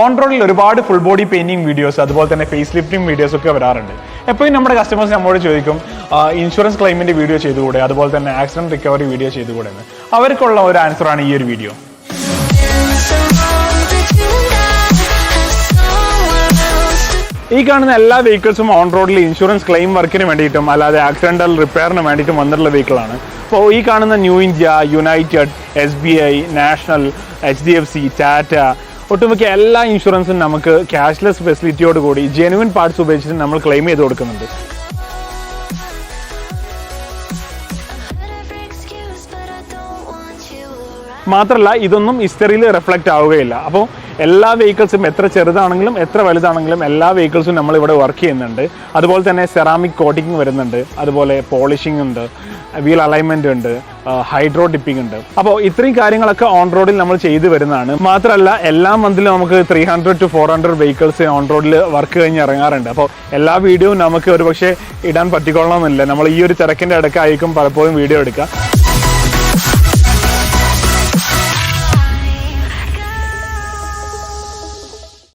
On റോഡിൽ ഒരുപാട് full body painting videos അതുപോലെ തന്നെ ഫേസ് ലിഫ്റ്റിംഗ് വീഡിയോസ് ഒക്കെ വരാറുണ്ട്. എപ്പോഴും നമ്മുടെ കസ്റ്റമേഴ്സ് നമ്മോട് ചോദിക്കും ഇൻഷുറൻസ് ക്ലെയിമിന്റെ വീഡിയോ ചെയ്തുകൂടെ? അതുപോലെ തന്നെ ആക്സിഡന്റ് റിക്കവറി വീഡിയോ ചെയ്തുകൂടെ? എന്ന്. അവർക്കുള്ള ഒരു ആൻസറാണ് ഈ ഒരു വീഡിയോ ഈ കാണുന്ന എല്ലാ വെഹിക്കിൾസും ഓൺ റോഡിൽ ഇൻഷുറൻസ് ക്ലെയിം വർക്കിന് വേണ്ടിയിട്ടും അല്ലാതെ ആക്സിഡന്റൽ റിപ്പയറിന് വേണ്ടിയിട്ടും വന്നിട്ടുള്ള വെഹിക്കിളാണ് അപ്പോൾ ഈ കാണുന്ന New India United S B I National H D F C Tata ഒട്ടുമിക്ക എല്ലാ ഇൻഷുറൻസും നമുക്ക് ക്യാഷ്ലെസ് ഫെസിലിറ്റിയോട് കൂടി ജെനുവിൻ പാർട്സ് ഉപയോഗിച്ചിട്ട് നമ്മൾ ക്ലെയിം ചെയ്ത് കൊടുക്കുന്നുണ്ട്. മാത്രമല്ല ഇതൊന്നും ഹിസ്റ്ററിയിൽ റിഫ്ലക്റ്റ് ആവുകയില്ല അപ്പോൾ എല്ലാ വെഹിക്കിൾസും എത്ര ചെറുതാണെങ്കിലും എത്ര വലുതാണെങ്കിലും എല്ലാ വെഹിക്കിൾസും നമ്മൾ ഇവിടെ വർക്ക് ചെയ്യുന്നുണ്ട്. അതുപോലെ തന്നെ സെറാമിക് കോട്ടിങ് വരുന്നുണ്ട്. അതുപോലെ പോളിഷിംഗ് ഉണ്ട്. വീൽ അലൈൻമെന്റ് ഉണ്ട്. ഹൈഡ്രോ ഡിപ്പിംഗ് ഉണ്ട്. അപ്പോൾ ഇത്രയും കാര്യങ്ങളൊക്കെ ഓൺ റോഡിൽ നമ്മൾ ചെയ്തു വരുന്നതാണ്. മാത്രമല്ല എല്ലാ മന്തിലും നമുക്ക് three hundred to four hundred vehicles on റോഡിൽ വർക്ക് കഴിഞ്ഞ് ഇറങ്ങാറുണ്ട്. അപ്പോൾ എല്ലാ വീഡിയോയും നമുക്ക് ഒരു പക്ഷേ ഇടാൻ പറ്റിക്കൊള്ളണമെന്നില്ല. നമ്മൾ ഈ ഒരു തിരക്കിന്റെ ഇടയ്ക്കായിരിക്കും പലപ്പോഴും വീഡിയോ എടുക്കുക.